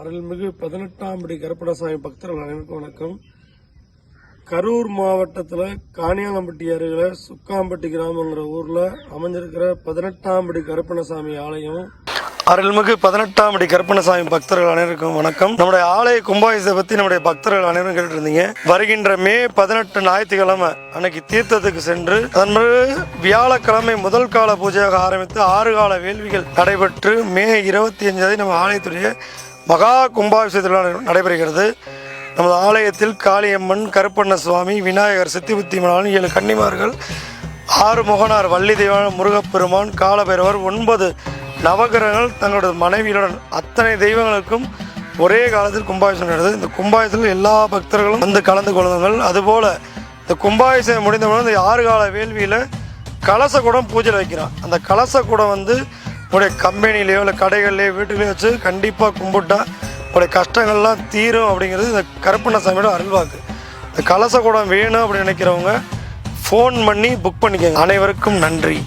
அருள்மிகு பதினெட்டாம் படி கருப்பணசாமி பக்தர்கள் அனைவருக்கும் வணக்கம். கரூர் மாவட்டத்தில் காணியாலம்பட்டி அருகில் சுக்காம்பட்டி கிராமங்கிற ஊரில் அமைஞ்சிருக்கிற பதினெட்டாம் படி கருப்பணசாமி ஆலயம். அருள்மிகு பதினெட்டாம் படி கருப்பணசாமி பக்தர்கள் அனைவருக்கும் வணக்கம். நம்முடைய ஆலய கும்பாபிஷத்தை பற்றி நம்முடைய பக்தர்கள் அனைவரும் கேட்டு இருந்தீங்க வருகின்ற மே பதினெட்டு ஞாயிற்றுக்கிழமை அன்னைக்கு தீர்த்தத்துக்கு சென்று அதன் பிறகு வியாழக்கிழமை முதல் கால பூஜையாக ஆரம்பித்து ஆறு கால வேள்விகள் நடைபெற்று மே இருபத்தி அஞ்சாவது நம்ம ஆலயத்துடைய மகா கும்பாபிஷேகத்தில் நடைபெறுகிறது. நமது ஆலயத்தில் காளியம்மன் கருப்பண்ண சுவாமி விநாயகர் சித்திபுத்தி மணாளன் ஏழு கன்னிமார்கள் ஆறு முகனார் வள்ளி தெய்வான முருகப்பெருமான் காலபைரவர் ஒன்பது நவகிரகங்கள் தங்களது மனைவியுடன். அத்தனை தெய்வங்களுக்கும் ஒரே காலத்தில் கும்பாபிஷேகம் நடந்தது. இந்த கும்பாபிஷேகத்தில் எல்லா பக்தர்களும் வந்து கலந்து கொள்ளுங்கள். அதுபோல் இந்த கும்பாபிஷேகம் முடிந்தவுடன் இந்த ஆறு கால வேள்வியில் கலச கூடம் பூஜையில் வைக்கிறான் அந்த கலச கூடம் வந்து உங்களுடைய கம்பெனிலேயோ இல்லை கடைகள்லையோ வீட்டுலேயோ வச்சு கண்டிப்பாக கும்பிட்டா உங்களுடைய கஷ்டங்கள்லாம் தீரும் அப்படிங்கிறது இந்த கருப்பண்ண சாமியோட அருள்வாக்கு. இந்த கலச குடம் வேணும் அப்படின்னு நினைக்கிறவங்க ஃபோன் பண்ணி புக் பண்ணிக்கோங்க. அனைவருக்கும் நன்றி.